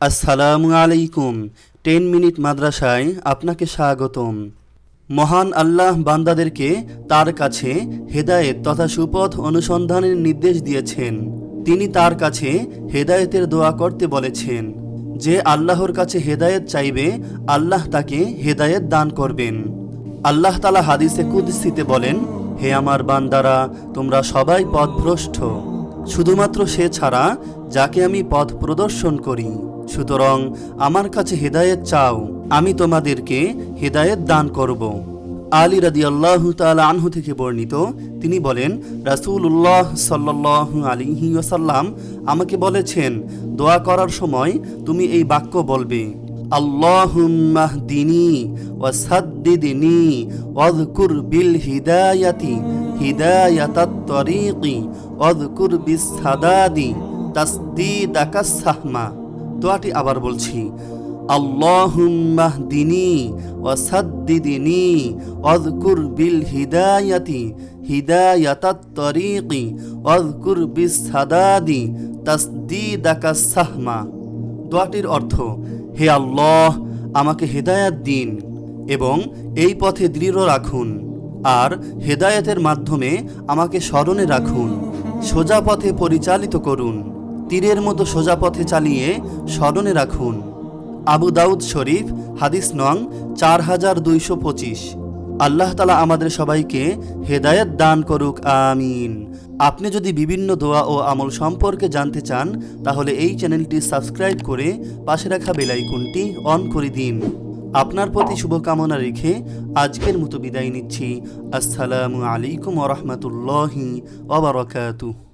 আসসালামু আলাইকুম। Ten minute মাদ্রাসায় আপনাকে স্বাগতম। মহান আল্লাহ বান্দাদেরকে তার কাছে হেদায়েত তথা সুপথ অনুসন্ধানের নির্দেশ দিয়েছেন। তিনি তার কাছে হেদায়েতের দোয়া করতে বলেছেন। যে আল্লাহর কাছে হেদায়েত চাইবে, আল্লাহ তাকে হেদায়েত দান করবেন। আল্লাহ তালা হাদিসে কুদসিতে বলেন, হে আমার বান্দারা, তোমরা সবাই পথভ্রষ্ট। শুধুমাত্র সে ছাড়া যাকে আমি পথ প্রদর্শন করি। সুতরাং আমার কাছে হেদায়েত চাও, আমি তোমাদেরকে হেদায়েত দান করব। আলী রাদি আল্লাহ আনহু থেকে বর্ণিত, তিনি বলেন, রাসূলুল্লাহ সাল্লাহ আলিহি ওসাল্লাম আমাকে বলেছেন, দোয়া করার সময় তুমি এই বাক্য বলবে আল্লাহুম্মাহ দিনী ওয়াসাদ্দিদিনি ওয়াযকুর বিল হিদায়াতি, হিদায়াতাত তরিকি, ওয়াযকুর বিস সাদাদি তাসদিদাকাস সাহমা। দোয়াটি আবার বলছি আল্লাহুম্মাহ দিনী ওয়াসাদ্দিদিনি ওয়াযকুর বিল হিদায়াতি, হিদায়াতাত তরিকি ওয়াযকুর বিস সাদাদি তাসদিদাকাস সাহমা। দোয়াটির অর্থ, হে আল্লাহ, আমাকে হেদায়াত দিন এবং এই পথে দৃঢ় রাখুন আর হেদায়েতের মাধ্যমে আমাকে স্মরণে রাখুন, সোজা পথে পরিচালিত করুন। তীরের মতো সোজা পথে চালিয়ে স্মরণে রাখুন। আবু দাউদ শরীফ, হাদিস নং চার হাজার দুইশো পঁচিশ। আল্লাহ তালা আমাদের সবাইকে হেদায়েত দান করুক, আমিন। আপনি যদি বিভিন্ন দোয়া ও আমল সম্পর্কে জানতে চান, তাহলে এই চ্যানেলটি সাবস্ক্রাইব করে পাশে রাখা বেলাইকনটি অন করে দিন। আপনার প্রতি শুভকামনা রেখে আজকের মতো বিদায় নিচ্ছি। আসসালামু আলাইকুম ওরহমতুল্লাহি ওবরাকাতুহ